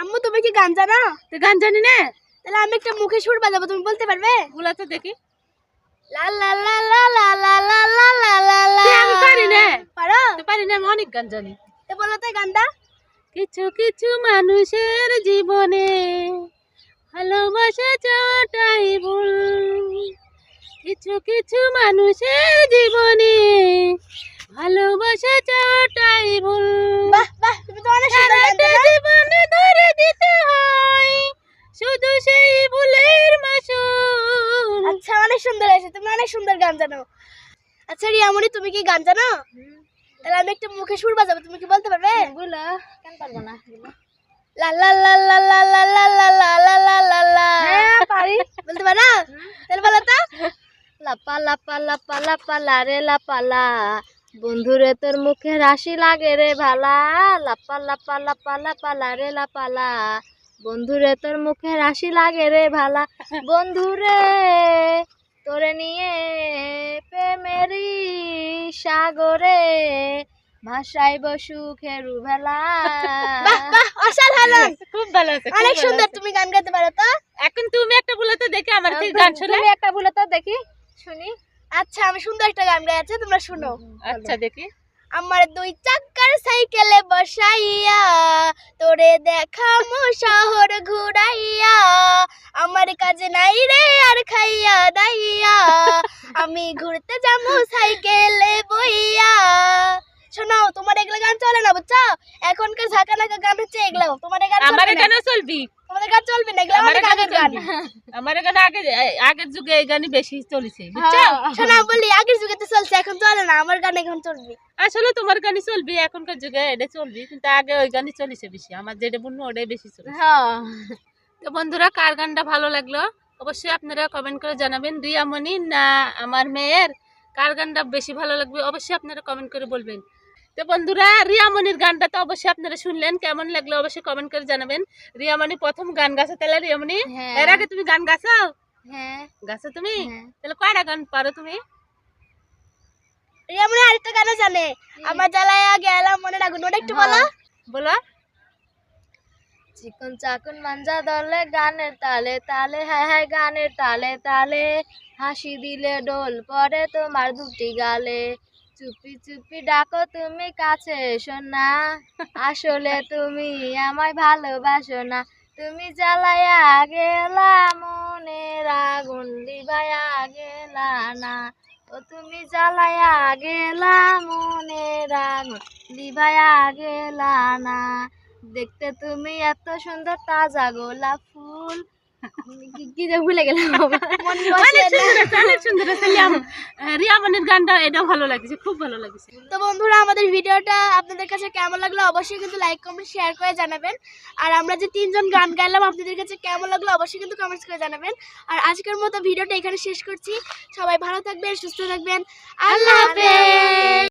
আম্মু তুমি কি গান জানো তুই গান জানি না তাহলে আমি একটা মুখে সুর বাজাবো তুমি বলতে পারবে গুলা তো দেখি লা লা লা লা লা লা লা লা লা লা লা আমি পারি না পারো তুই পারি না আমি অনেক গান জানি তো বলো তো গানটা কিছু কিছু মানুষের জীবনে ভালোবাসা চাওয়াটাই ভুল কিছু কিছু মানুষের জীবনে গান জানো আচ্ছা রিয়ামণি তুমি কি গান জানো তাহলে আমি একটা মুখে সুর বাজাবো তুমি কি বলতে পারবে বলো কেন পারব না লা লা লা লা লা লা লা লা লা লা লা লা লা হ্যাঁ পারি বলতে পারো তাহলে বলো তো লাপা লাপা লাপা লাপা লারে লাপালা বন্ধুরে তোর মুখে রাশি লাগে রে ভালা লাপা লাপা লাপা লাপা লারে লাপালা বন্ধুরে তোর মুখে রাশি লাগে রে ভালা বন্ধুরে তোরে নিয়ে প্রেমেরি সাগরে ভাসাইব সুখের ভেলা অসাধারণ। খুব ভালো আছে অনেক সুন্দর তুমি গান গাইতে পারো তো? এখন তুমি একটা বলে তো দেখি আমার থেকে গান শুনে। তুমি একটা বলে তো দেখি শুনি। আচ্ছা আমি সুন্দর একটা গান গাইছি তোমরা শুনো। আচ্ছা দেখি। আমার দুই চাক্কার সাইকেলে বসাইয়া তোরে দেখামো শহর ঘুরাইয়া। আমার কাজে নাই রে আর খাইয়া দাইয়া। আমি ঘুরতে যাব সাইকেলে বইয়া। শোনাও তোমার এগুলো গান চলে না বুঝছ? এখনকার ঝাঁকা নাকা গান হচ্ছে এগুলো। তোমার গান আমার চলবে না? এখানে চলবি? তোমাদের গান চলবে না? এগুলো আমার আগের গান। আমার এখানে আগে আগের যুগে এই গানই বেশি চলেছে বুঝছ? শোনো বলি আগের যুগে তো চলছে এখন চলে না। আমার গান এখন চলবে। আসলে তোমার গানই চলবি এখনকার যুগে এটা চলবি কিন্তু আগে ওই গানই চলেছে বেশি। আমার যেটা বলব ওটাই বেশি চলেছে। হ্যাঁ। তো বন্ধুরা কার গানটা ভালো লাগল? অবশ্যই আপনারা কমেন্ট করে জানাবেন। রিয়ামণি না আমার মেয়ের কার গানটা বেশি ভালো লাগবে অবশ্যই আপনারা কমেন্ট করে বলবেন। তো বন্ধুরা রিয়ামণির গানটা তো অবশ্যই আপনারা শুনলেন। কেমন লাগল অবশ্যই কমেন্ট করে জানাবেন। রিয়ামণি প্রথম গান গাছে তাহলে রিয়ামণি হ্যাঁ। এর আগে তুমি গান গাছাও হ্যাঁ। গাছো তুমি? হ্যাঁ। তাহলে কয়টা গান পারো তুমি? রিয়া মনে হয় আরেকটা গানও জানে। আমার জ্বালায়া গেলাম মনে রাখুন ওটা একটু বলো। বলো। চিকন চাকন মাঞ্জা দলে গানের তালে তালে, হায় হায় গানের তালে তালে। হাসি দিলে ডোল পরে তোমার দুটি গালে। চুপি চুপি ডাকো তুমি কাছে এসো না। আসলে তুমি আমায় ভালোবাসো না। তুমি জ্বালায়া গেলা মনের আগুন লিবায়া গেলা না। ও তুমি জ্বালায়া গেলা মনের আগুন লিবায়া গেলা না। দেখতে তুমি এত সুন্দর তাজা গোলাপ ফুল। কি- কি যে ভুলে গেলাম মন অনেক বসে না। সুন্দর আছে, অনেক সুন্দর আছে রিয়াম- রিয়ামণির গানটা এটা ভালো লাগছে খুব ভালো লাগছে। তো বন্ধুরা আমাদের ভিডিওটা আপনাদের কাছে কেমন লাগল অবশ্যই কিন্তু লাইক কমেন্ট শেয়ার করে জানাবেন। আর আমরা যে তিনজন গান গাইলাম আপনাদের কাছে কেমন লাগল অবশ্যই কিন্তু কমেন্টস করে জানাবেন। আর আজকের মতো ভিডিওটা এখানে শেষ করছি। সবাই ভালো থাকবেন সুস্থ থাকবেন। আল্লাহ হাফেজ!